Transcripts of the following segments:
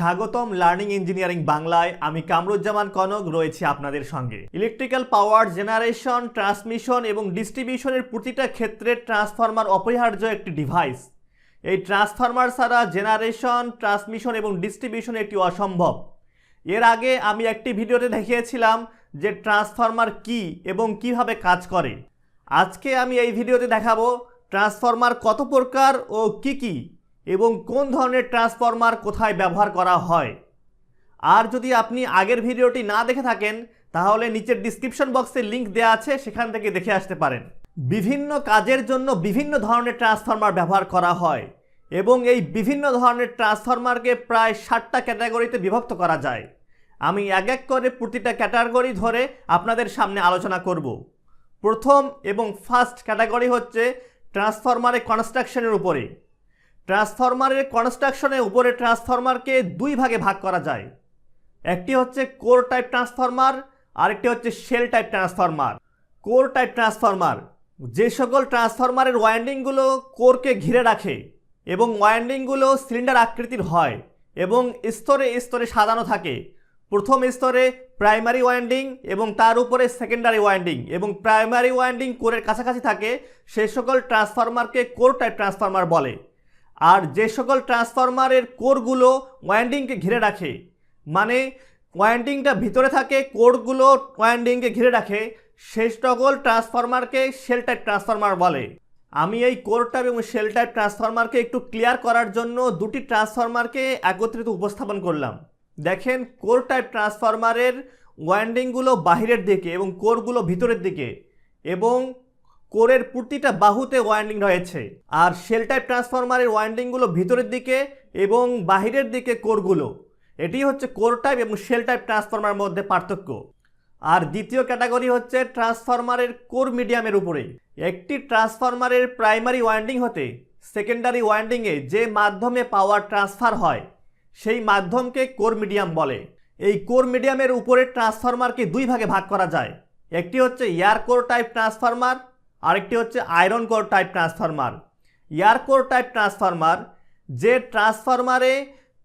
স্বাগতম learning engineering বাংলায়। আমি কামরুজ্জামান কনক, রয়েছি আপনাদের সঙ্গে। ইলেকট্রিক্যাল পাওয়ার জেনারেশন, ট্রান্সমিশন এবং ডিস্ট্রিবিউশনের প্রতিটা ক্ষেত্রে ট্রান্সফরমার অপরিহার্য একটি ডিভাইস। এই ট্রান্সফরমার ছাড়া জেনারেশন, ট্রান্সমিশন এবং ডিস্ট্রিবিউশন একটি অসম্ভব। এর আগে আমি একটি ভিডিওতে দেখিয়েছিলাম যে ট্রান্সফরমার কি এবং কীভাবে কাজ করে। আজকে আমি এই ভিডিওতে দেখাবো ট্রান্সফরমার কত প্রকার ও কি কি। এবং কোন ধরনের ট্রান্সফরমার কোথায় ব্যবহার করা হয়। আর যদি আপনি আগের ভিডিওটি না দেখে থাকেন, তাহলে নিচের ডিসক্রিপশন বক্সে লিংক দেওয়া আছে, সেখান থেকে দেখে আসতে পারেন। বিভিন্ন কাজের জন্য বিভিন্ন ধরনের ট্রান্সফরমার ব্যবহার করা হয় এবং এই বিভিন্ন ধরনের ট্রান্সফরমারকে প্রায় ষাটটা ক্যাটাগরিতে বিভক্ত করা যায়। আমি এক এক করে প্রতিটা ক্যাটাগরি ধরে আপনাদের সামনে আলোচনা করব। প্রথম এবং ফার্স্ট ক্যাটাগরি হচ্ছে ট্রান্সফরমারের কনস্ট্রাকশনের উপরে। ট্রান্সফরমারের কনস্ট্রাকশনের উপরে ট্রান্সফরমারকে দুই ভাগে ভাগ করা যায়। একটি হচ্ছে কোর টাইপ ট্রান্সফরমার, আরেকটি হচ্ছে shell type transformer. Core type transformer, যে সকল ট্রান্সফরমারের ওয়াইন্ডিংগুলো কোরকে ঘিরে রাখে এবং ওয়াইন্ডিংগুলো সিলিন্ডার আকৃতির হয় এবং স্তরে স্তরে সাজানো থাকে। প্রথম স্তরে প্রাইমারি ওয়াইন্ডিং এবং তার উপরে সেকেন্ডারি ওয়াইন্ডিং এবং প্রাইমারি ওয়াইন্ডিং কোরের কাছাকাছি থাকে সেই সকল ট্রান্সফরমারকে কোর টাইপ ট্রান্সফরমার বলে। আর যে সকল ট্রান্সফরমারের কোরগুলো ওয়াইন্ডিংকে ঘিরে রাখে মানে ওয়াইন্ডিংটা ভিতরে থাকে, কোরগুলো ওয়াইন্ডিংকে ঘিরে রাখে সেই সকল ট্রান্সফরমারকে সেল টাইপ ট্রান্সফরমার বলে। আমি এই কোর টাইপ এবং সেল টাইপ ট্রান্সফরমারকে একটু ক্লিয়ার করার জন্য দুটি ট্রান্সফরমারকে একত্রিত উপস্থাপন করলাম। দেখেন, কোর টাইপ ট্রান্সফরমারের ওয়াইন্ডিংগুলো বাহিরের দিকে এবং কোরগুলো ভিতরের দিকে এবং কোরের প্রতিটা বাহুতে ওয়াইন্ডিং রয়েছে। আর শেল টাইপ ট্রান্সফরমারের ওয়াইন্ডিংগুলো ভিতরের দিকে এবং বাহিরের দিকে কোরগুলো। এটি হচ্ছে কোর টাইপ এবং শেল টাইপ ট্রান্সফরমার মধ্যে পার্থক্য। আর দ্বিতীয় ক্যাটাগরি হচ্ছে ট্রান্সফরমারের কোর মিডিয়ামের উপরে একটি ট্রান্সফরমারের প্রাইমারি ওয়াইন্ডিং হতে সেকেন্ডারি ওয়াইন্ডিংয়ে যে মাধ্যমে পাওয়ার ট্রান্সফার হয়, সেই মাধ্যমকে কোর মিডিয়াম বলে। এই কোর মিডিয়ামের উপরে ট্রান্সফরমারকে দুই ভাগে ভাগ করা যায়। একটি হচ্ছে এয়ার কোর টাইপ ট্রান্সফরমার আরেকটি হচ্ছে iron core type transformer air core type transformer যে ট্রান্সফরমারে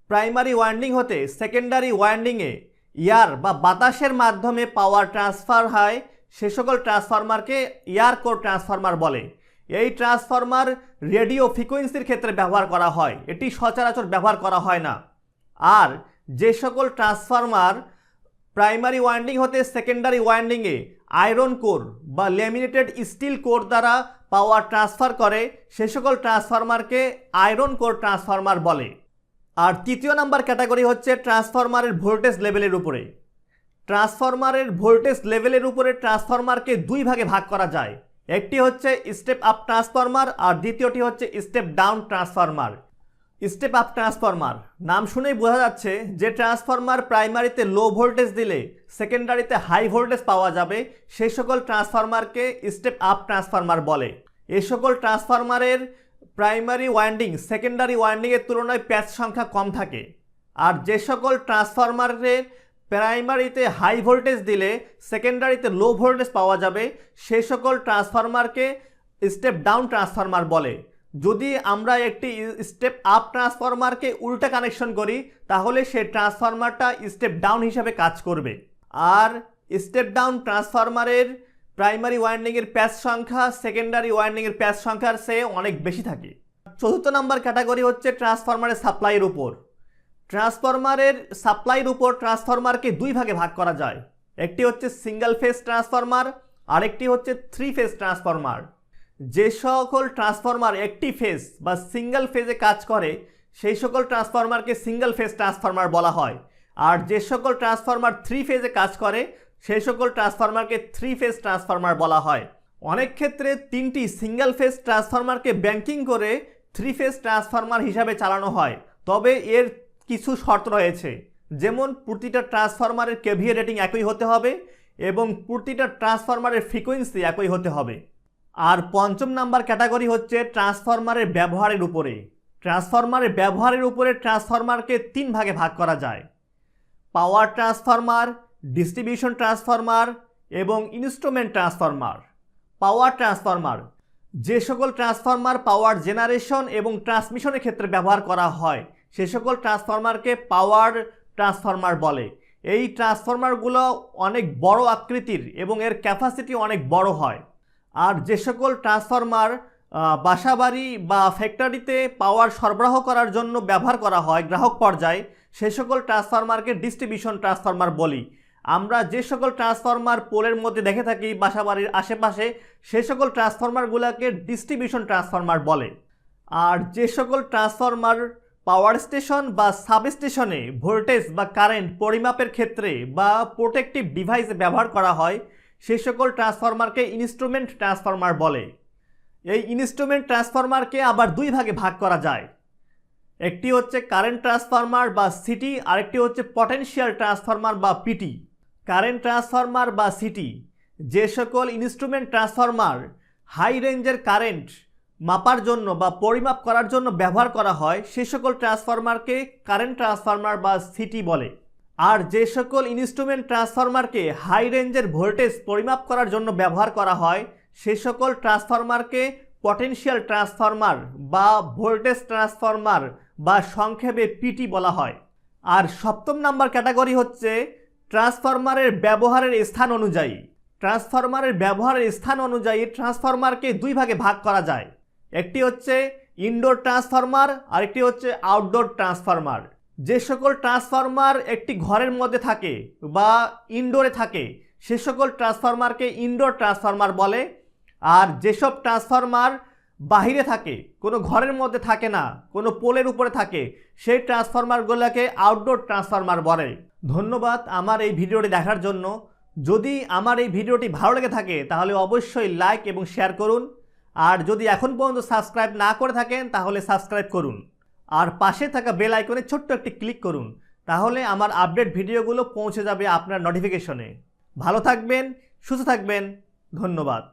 প্রাইমারি ওয়াইন্ডিং হতে সেকেন্ডারি ওয়াইন্ডিংয়ে এয়ার বা বাতাসের মাধ্যমে পাওয়ার ট্রান্সফার হয়, সে সকল ট্রান্সফরমারকে এয়ার কোর ট্রান্সফরমার বলে। এই ট্রান্সফরমার রেডিও ফ্রিকোয়েন্সির ক্ষেত্রে ব্যবহার করা হয়, এটি সচরাচর ব্যবহার করা হয় না। আর যে সকল ট্রান্সফরমার প্রাইমারি ওয়াইন্ডিং হতে সেকেন্ডারি ওয়াইন্ডিংয়ে আয়রন কোর বা ল্যামিনেটেড স্টিল কোর দ্বারা পাওয়ার ট্রান্সফার করে, সে সকল ট্রান্সফরমারকে আয়রন কোর ট্রান্সফরমার বলে। আর তৃতীয় নাম্বার ক্যাটাগরি হচ্ছে ট্রান্সফরমারের ভোল্টেজ লেভেলের উপরে। ট্রান্সফরমারের ভোল্টেজ লেভেলের উপরে ট্রান্সফরমারকে দুই ভাগে ভাগ করা যায়। একটি হচ্ছে স্টেপ আপ ট্রান্সফরমার আর দ্বিতীয়টি হচ্ছে step down transformer. Step up transformer. নাম শুনেই বোঝা যাচ্ছে যে ট্রান্সফরমার প্রাইমারিতে লো ভোল্টেজ দিলে সেকেন্ডারিতে হাই ভোল্টেজ পাওয়া যাবে, সেই সকল ট্রান্সফরমারকে স্টেপ আপ ট্রান্সফরমার বলে। এ সকল ট্রান্সফরমারের প্রাইমারি ওয়াইন্ডিং সেকেন্ডারি ওয়াইন্ডিংয়ের তুলনায় প্যাচ সংখ্যা কম থাকে। আর যে সকল ট্রান্সফরমারের প্রাইমারিতে হাই ভোল্টেজ দিলে সেকেন্ডারিতে লো ভোল্টেজ পাওয়া যাবে সেই সকল ট্রান্সফরমারকে স্টেপ ডাউন ট্রান্সফরমার বলে। যদি আমরা একটি স্টেপ আপ ট্রান্সফরমারকে উল্টা কানেকশন করি, তাহলে সেই ট্রান্সফরমারটা স্টেপ ডাউন হিসাবে কাজ করবে। আর স্টেপ ডাউন ট্রান্সফরমারের প্রাইমারি ওয়াইন্ডিংয়ের প্যাচ সংখ্যা সেকেন্ডারি ওয়াইন্ডিংয়ের প্যাচ সংখ্যার সে অনেক বেশি থাকে। চতুর্থ নম্বর ক্যাটাগরি হচ্ছে ট্রান্সফরমারের সাপ্লাইয়ের উপর। ট্রান্সফরমারের সাপ্লাইয়ের উপর ট্রান্সফরমারকে দুই ভাগে ভাগ করা যায়। একটি হচ্ছে সিঙ্গেল ফেজ ট্রান্সফরমার আরেকটি হচ্ছে থ্রি ফেজ ট্রান্সফরমার যে সকল ট্রান্সফরমার একটি ফেজ বা সিঙ্গেল ফেজে কাজ করে, সেই সকল ট্রান্সফরমারকে সিঙ্গেল ফেজ ট্রান্সফরমার বলা হয়। আর যে সকল ট্রান্সফরমার থ্রি ফেজে কাজ করে, সেই সকল ট্রান্সফরমারকে থ্রি ফেজ ট্রান্সফরমার বলা হয়। অনেক ক্ষেত্রে তিনটি সিঙ্গেল ফেজ ট্রান্সফরমারকে ব্যাংকিং করে থ্রি ফেজ ট্রান্সফরমার হিসাবে চালানো হয়। তবে এর কিছু শর্ত রয়েছে। যেমন, প্রতিটা ট্রান্সফরমারের কেভিএ রেটিং একই হতে হবে এবং প্রতিটা ট্রান্সফরমারের ফ্রিকোয়েন্সি একই হতে হবে। আর পঞ্চম নাম্বার ক্যাটাগরি হচ্ছে ট্রান্সফরমারের ব্যবহারের উপরে। ট্রান্সফরমারের ব্যবহারের উপরে ট্রান্সফরমারকে তিন ভাগে ভাগ করা যায়। পাওয়ার ট্রান্সফরমার, ডিস্ট্রিবিউশন ট্রান্সফরমার এবং ইনস্ট্রুমেন্ট ট্রান্সফরমার। পাওয়ার ট্রান্সফরমার, যে সকল ট্রান্সফরমার পাওয়ার জেনারেশন এবং ট্রান্সমিশনের ক্ষেত্রে ব্যবহার করা হয়, সে সকল ট্রান্সফরমারকে পাওয়ার ট্রান্সফরমার বলে। এই ট্রান্সফরমারগুলো অনেক বড় আকৃতির এবং এর ক্যাপাসিটি অনেক বড় হয়। আর যে সকল ট্রান্সফরমার বাসাবাড়ি বা ফ্যাক্টরিতে পাওয়ার সরবরাহ করার জন্য ব্যবহার করা হয় গ্রাহক পর্যায়ে, সে সকল ট্রান্সফরমারকে ডিস্ট্রিবিউশন ট্রান্সফরমার বলি। আমরা যে সকল ট্রান্সফরমার পোলের মধ্যে দেখে থাকি বাসাবাড়ির আশেপাশে, সে সকল ট্রান্সফরমারগুলোকে ডিস্ট্রিবিউশন ট্রান্সফরমার বলে। আর যে সকল ট্রান্সফরমার পাওয়ার স্টেশন বা সাবস্টেশনে ভোল্টেজ বা কারেন্ট পরিমাপের ক্ষেত্রে বা প্রোটেক্টিভ ডিভাইসে ব্যবহার করা হয় সে সকল ট্রান্সফরমারকে ইনস্ট্রুমেন্ট ট্রান্সফরমার বলে। এই ইনস্ট্রুমেন্ট ট্রান্সফরমারকে আবার দুই ভাগে ভাগ করা যায়। একটি হচ্ছে কারেন্ট ট্রান্সফরমার বা সিটি আরেকটি হচ্ছে পটেনশিয়াল ট্রান্সফরমার বা পিটি কারেন্ট ট্রান্সফরমার বা সিটি যে সকল ইনস্ট্রুমেন্ট ট্রান্সফরমার হাই রেঞ্জের কারেন্ট মাপার জন্য বা পরিমাপ করার জন্য ব্যবহার করা হয়, সে সকল ট্রান্সফরমারকে কারেন্ট ট্রান্সফরমার বা সিটি বলে। আর যে সকল ইনস্ট্রুমেন্ট ট্রান্সফরমারকে হাই রেঞ্জের ভোল্টেজ পরিমাপ করার জন্য ব্যবহার করা হয়, সে সকল ট্রান্সফরমারকে পটেনশিয়াল ট্রান্সফরমার বা ভোল্টেজ ট্রান্সফরমার বা সংক্ষেপে পিটি বলা হয়। আর সপ্তম নাম্বার ক্যাটাগরি হচ্ছে ট্রান্সফরমারের ব্যবহারের স্থান অনুযায়ী। ট্রান্সফরমারের ব্যবহারের স্থান অনুযায়ী ট্রান্সফরমারকে দুই ভাগে ভাগ করা যায়। একটি হচ্ছে ইনডোর ট্রান্সফরমার আরেকটি হচ্ছে আউটডোর ট্রান্সফরমার যে সকল ট্রান্সফরমার একটি ঘরের মধ্যে থাকে বা ইনডোরে থাকে, সে সকল ট্রান্সফরমারকে ইনডোর ট্রান্সফরমার বলে। আর যেসব ট্রান্সফরমার বাহিরে থাকে, কোনো ঘরের মধ্যে থাকে না, কোনো পোলের উপরে থাকে, সেই ট্রান্সফরমারগুলোকে আউটডোর ট্রান্সফরমার বলে। ধন্যবাদ আমার এই ভিডিওটি দেখার জন্য। যদি আমার এই ভিডিওটি ভালো লেগে থাকে, তাহলে অবশ্যই লাইক এবং শেয়ার করুন। আর যদি এখন পর্যন্ত সাবস্ক্রাইব না করে থাকেন, তাহলে সাবস্ক্রাইব করুন। আর পাশে থাকা বেল আইকনে ছোট্ট একটি ক্লিক করুন, তাহলে আমার আপডেট ভিডিওগুলো পৌঁছে যাবে আপনার নোটিফিকেশনে ভালো থাকবেন, সুস্থ থাকবেন, ধন্যবাদ।